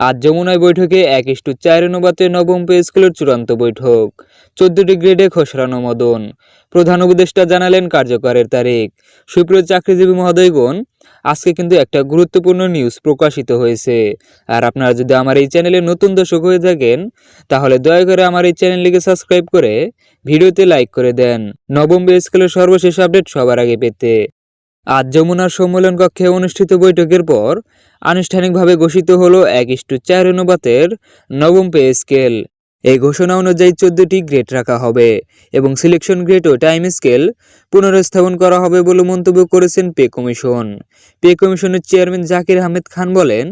আজ যমুনায় বৈঠকে এক ইস্টু চার অনুপাতে নবম পে স্কুলের চূড়ান্ত বৈঠক। চোদ্দটি গ্রেডে খসড়া অনুমোদন প্রধান উপদেষ্টা জানালেন কার্যকরের তারিখ। সুপ্রিয় চাকরিজীবী মহোদয়গণ, আজকে কিন্তু একটা গুরুত্বপূর্ণ নিউজ প্রকাশিত হয়েছে। আর আপনারা যদি আমার এই চ্যানেলে নতুন দর্শক হয়ে থাকেন, তাহলে দয়া করে আমার এই চ্যানেলটিকে সাবস্ক্রাইব করে ভিডিওতে লাইক করে দেন। নবম পে স্কুলের সর্বশেষ আপডেট সবার আগে পেতে। আজ যমুনার সম্মেলন কক্ষে অনুষ্ঠিত বৈঠকের পর আনুষ্ঠানিকভাবে ঘোষিত হল এক ইস্টু চার অনুপাতের নবম পে স্কেল। এই ঘোষণা অনুযায়ী চোদ্দটি গ্রেড রাখা হবে এবং সিলেকশন গ্রেড ও টাইম স্কেল পুনরস্থাপন করা হবে বলে মন্তব্য করেছেন পে কমিশন। পে কমিশনের চেয়ারম্যান জাকির আহমেদ খান বলেন,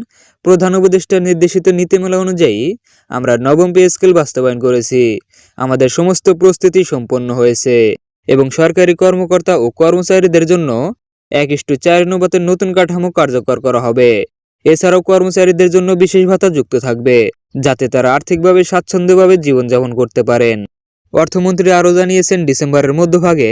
প্রধান উপদেষ্টার নির্দেশিত নীতিমালা অনুযায়ী আমরা নবম পে স্কেল বাস্তবায়ন করেছি। আমাদের সমস্ত প্রস্তুতি সম্পন্ন হয়েছে এবং সরকারি কর্মকর্তা ও কর্মচারীদের জন্য এক ইস্টু চার অনুপাতের নতুন কাঠামো কার্যকর করা হবে। এছাড়াও কর্মচারীদের জন্য বিশেষ ভাতা যুক্ত থাকবে, যাতে তারা আর্থিকভাবে স্বাচ্ছন্দ্যভাবে জীবনযাপন করতে পারেন। অর্থমন্ত্রী আরও জানিয়েছেন, ডিসেম্বরের মধ্যভাগে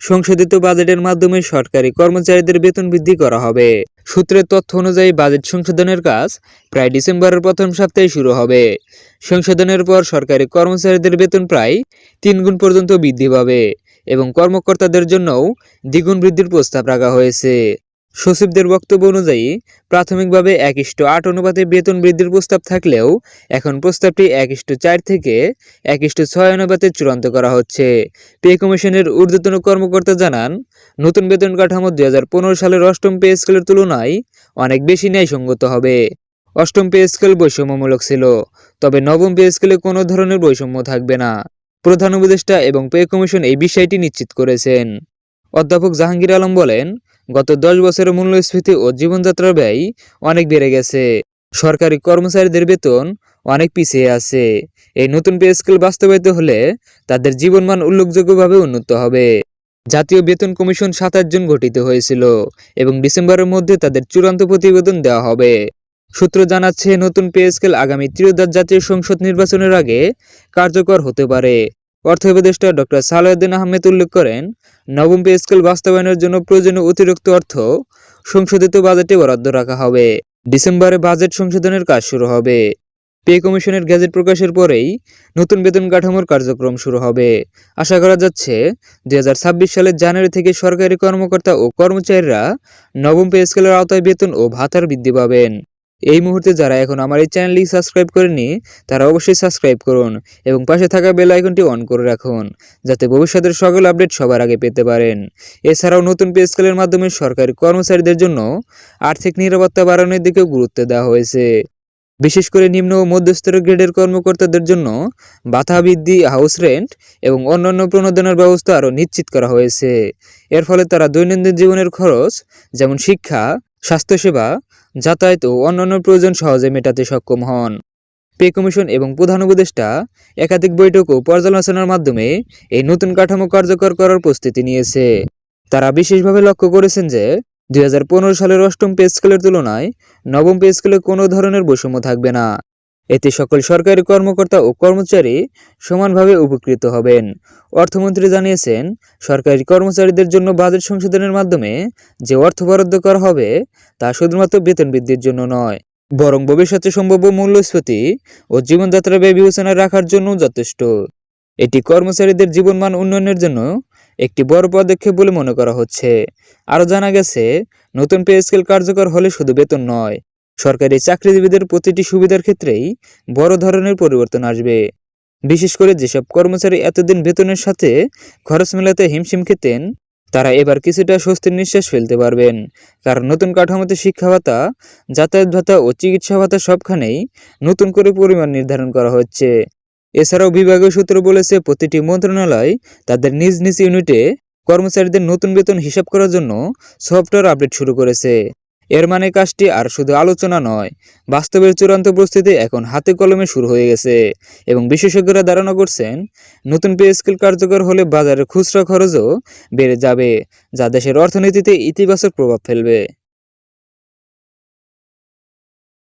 সংশোধিত বাজেটের মাধ্যমে সরকারি কর্মচারীদের বেতন বৃদ্ধি করা হবে। সূত্রের তথ্য অনুযায়ী, বাজেট সংশোধনের কাজ প্রায় ডিসেম্বরের প্রথম সপ্তাহে শুরু হবে। সংশোধনের পর সরকারি কর্মচারীদের বেতন প্রায় তিন গুণ পর্যন্ত বৃদ্ধি পাবে। এবং কর্মকর্তাদের জন্যও দ্বিগুণ বৃদ্ধির প্রস্তাব রাখা হয়েছে। সচিবদের বক্তব্য অনুযায়ী, প্রাথমিকভাবে এক ইস্টু আট অনুপাতে বেতন বৃদ্ধির প্রস্তাব থাকলেও এখন প্রস্তাবটি এক ইস্টু চার থেকে এক ইস্টু ছয় অনুপাতে চূড়ান্ত করা হচ্ছে। পে কমিশনের ঊর্ধ্বতন কর্মকর্তা জানান, নতুন বেতন কাঠামো দুই হাজার পনেরো সালের অষ্টম পে স্কেলের তুলনায় অনেক বেশি ন্যায়সঙ্গত হবে। অষ্টম পে স্কেল বৈষম্যমূলক ছিল, তবে নবম পে স্কেলে কোনো ধরনের বৈষম্য থাকবে না। প্রধান উপদেষ্টা এবং পে কমিশন এই বিষয়টি নিশ্চিত করেছেন। অধ্যাপক জাহাঙ্গীর আলম বলেন, গত দশ বছরের মূল্যস্ফীতি ও জীবনযাত্রার ব্যয় অনেক বেড়ে গেছে। সরকারি কর্মচারীদের বেতন অনেক পিছিয়ে আছে। এই নতুন পে স্কেল বাস্তবায়িত হলে তাদের জীবনমান উল্লেখযোগ্যভাবে উন্নত হবে। জাতীয় বেতন কমিশন সাতাশ জন গঠিত হয়েছিল এবং ডিসেম্বরের মধ্যে তাদের চূড়ান্ত প্রতিবেদন দেওয়া হবে। সূত্র জানাচ্ছে, নতুন পে স্কেল আগামী ত্রিয়োদশ জাতীয় সংসদ নির্বাচনের আগে কার্যকর হতে পারে। অর্থ উপদেষ্টা ডক্টর সালাউদ্দিন আহমেদ উল্লেখ করেন, নবম পে স্কেল বাস্তবায়নের জন্য প্রয়োজনীয় অতিরিক্ত অর্থ সংশোধিত বাজেটে বরাদ্দ রাখা হবে। ডিসেম্বরে বাজেট সংশোধনের কাজ শুরু হবে। পে কমিশনের গ্যাজেট প্রকাশের পরেই নতুন বেতন কাঠামোর কার্যক্রম শুরু হবে। আশা করা যাচ্ছে, দুই হাজার ছাব্বিশ সালের জানুয়ারি থেকে সরকারি কর্মকর্তা ও কর্মচারীরা নবম পে স্কেলের আওতায় বেতন ও ভাতার বৃদ্ধি পাবেন। এই মুহূর্তে যারা এখন আমার এই চ্যানেলটি সাবস্ক্রাইব করেনি তারা অবশ্যই সাবস্ক্রাইব করুন এবং পাশে থাকা বেল আইকনটি অন করে রাখুন, যাতে ভবিষ্যতের সকল আপডেট সবার আগে পেতে পারেন। এছাড়াও নতুন পে স্কেলের মাধ্যমে সরকারি কর্মচারীদের জন্য আর্থিক নিরাপত্তা বাড়ানোর দিকেও গুরুত্ব দেওয়া হয়েছে। বিশেষ করে নিম্ন ও মধ্যস্তরের গ্রেডের কর্মকর্তাদের জন্য ভাতা বৃদ্ধি হাউস রেন্ট এবং অন্যান্য প্রণোদনার ব্যবস্থা আরও নিশ্চিত করা হয়েছে। এর ফলে তারা দৈনন্দিন জীবনের খরচ, যেমন শিক্ষা স্বাস্থ্যসেবা, যাতায়াত ও অন্যান্য প্রয়োজন সহজে মেটাতে সক্ষম হন। পে কমিশন এবং প্রধান উপদেষ্টা একাধিক বৈঠক ও পর্যালোচনার মাধ্যমে এই নতুন কাঠামো কার্যকর করার প্রস্তুতি নিয়েছে। তারা বিশেষভাবে লক্ষ্য করেছেন যে, দুই হাজার পনেরো সালের অষ্টম পে স্কেলের তুলনায় নবম পে স্কেলে কোনো ধরনের বৈষম্য থাকবে না। এতে সকল সরকারি কর্মকর্তা ও কর্মচারী সমানভাবে উপকৃত হবেন। অর্থমন্ত্রী জানিয়েছেন, সরকারি কর্মচারীদের জন্য বাজেট সংশোধনের মাধ্যমে যে অর্থ বরাদ্দ করা হবে, তা শুধুমাত্র বেতন বৃদ্ধির জন্য নয়, বরং ভবিষ্যতে সম্ভাব্য মূল্যস্ফীতি ও জীবনযাত্রা ব্যয় বিবেচনায় রাখার জন্য যথেষ্ট। এটি কর্মচারীদের জীবনমান উন্নয়নের জন্য একটি বড় পদক্ষেপ বলে মনে করা হচ্ছে। আরও জানা গেছে, নতুন পে স্কেল কার্যকর হলে শুধু বেতন নয় সরকারি চাকরিজীবীদের প্রতিটি সুবিধার ক্ষেত্রেই বড় ধরনের পরিবর্তন আসবে। বিশেষ করে যেসব কর্মচারী এতদিন বেতনের সাথে খরচ মেলাতে হিমশিম খেতেন, তারা এবার কিছুটা স্বস্তির নিঃশ্বাস ফেলতে পারবেন। কারণ নতুন কাঠামোতে শিক্ষা ভাতা, যাতায়াত ভাতা ও চিকিৎসা ভাতা সবখানেই নতুন করে পরিমাণ নির্ধারণ করা হচ্ছে। এছাড়াও বিভাগীয় সূত্র বলেছে, প্রতিটি মন্ত্রণালয় তাদের নিজ নিজ ইউনিটে কর্মচারীদের নতুন বেতন হিসাব করার জন্য সফটওয়্যার আপডেট শুরু করেছে। এর মানে কাজটি আর শুধু আলোচনা নয়, বাস্তবের চূড়ান্ত প্রস্তুতি এখন হাতে কলমে শুরু হয়ে গেছে। এবং বিশেষজ্ঞরা ধারণা করছেন, নতুন পে স্কেল কার্যকর হলে বাজারের খুচরা খরচও বেড়ে যাবে, যা দেশের অর্থনীতিতে ইতিবাচক প্রভাব ফেলবে।